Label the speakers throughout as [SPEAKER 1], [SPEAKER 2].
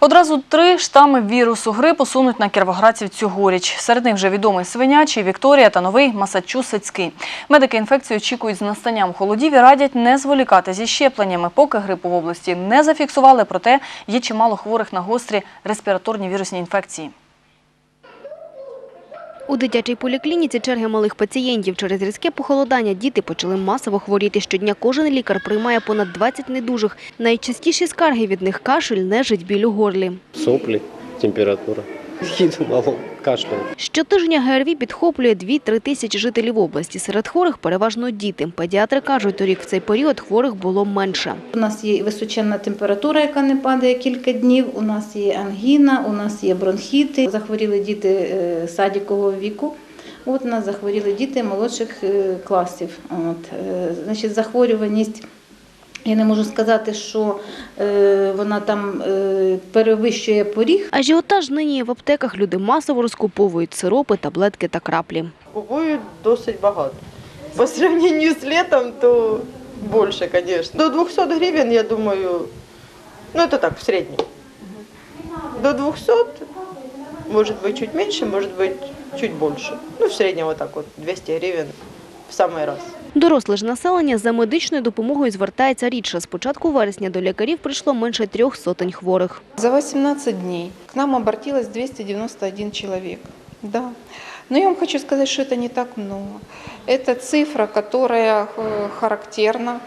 [SPEAKER 1] Одразу три штами вірусу грипу сунуть на кіровоградців цьогоріч. Серед них вже відомий свинячий, Вікторія та новий Масачусетський. Медики інфекцію очікують з настанням холодів і радять не зволікати зі щепленнями, поки грипу в області не зафіксували, проте є чимало хворих на гострі респіраторні вірусні інфекції.
[SPEAKER 2] У дитячій поліклініці черги малих пацієнтів. Через різке похолодання діти почали масово хворіти. Щодня кожен лікар приймає понад 20 недужих. Найчастіші скарги від них – кашель, нежить, біль у горлі.
[SPEAKER 3] Соплі, температура. Їду мало, кашляю.
[SPEAKER 2] Щотижня ГРВІ підхоплює 2-3 тисячі жителів області. Серед хворих переважно діти. Педіатри кажуть, торік в цей період хворих було менше.
[SPEAKER 4] У нас є височенна температура, яка не падає кілька днів. У нас є ангіна, у нас є бронхіти. Захворіли діти е, садікового віку. От у нас захворіли діти молодших е, класів. От, е, значить, захворюваність. Я не можу сказати, що е, вона там е, перевищує поріг,
[SPEAKER 2] Ажіотаж нині є в аптеках. Люди масово розкуповують сиропи, таблетки та краплі.
[SPEAKER 5] Купують досить багато. По сравнению з літом, то більше, звісно. До 200 гривень, я думаю, ну это так, в середньому. До 200, может быть, чуть меньше, может быть, чуть больше. Ну, в среднем вот так вот, 200 гривен в самый раз.
[SPEAKER 2] Доросле ж населення за медичною допомогою звертається рідше. З початку вересня до лікарів прийшло менше трьох сотень хворих.
[SPEAKER 6] За 18 дней к нам обратилось 291 человек. Да. Но я вам хочу сказать, что это не так много. Это цифра, которая э, характерна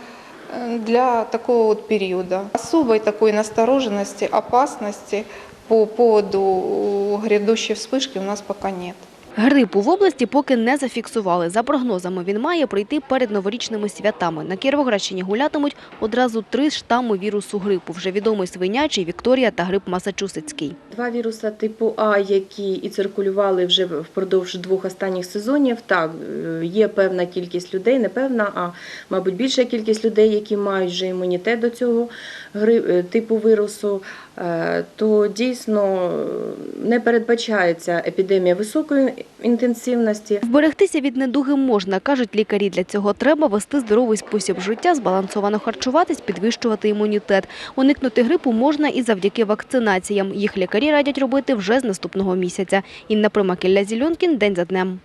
[SPEAKER 6] э, для такого вот периода. Особой такой настороженности, опасности по поводу э, грядущей вспышки у нас пока нет.
[SPEAKER 2] Грипу в області поки не зафіксували. За прогнозами, він має прийти перед новорічними святами. На Кіровоградщині гулятимуть одразу три штами вірусу грипу. Вже відомий свинячий, Вікторія та грип Масачусетський.
[SPEAKER 7] Два віруса типу А, які і циркулювали вже впродовж двох останніх сезонів. Так, е, є певна кількість людей, не певна, а мабуть більша кількість людей, які мають вже імунітет до цього е, типу вірусу, е, то дійсно не передбачається епідемія високої інтенсивності.
[SPEAKER 2] Вберегтися від недуги можна, кажуть лікарі. Для цього треба вести здоровий спосіб життя, збалансовано харчуватись, підвищувати імунітет. Уникнути грипу можна і завдяки вакцинаціям. Їх лікарі радять робити вже з наступного місяця. Інна Примакілля Зільонкін. День за днем.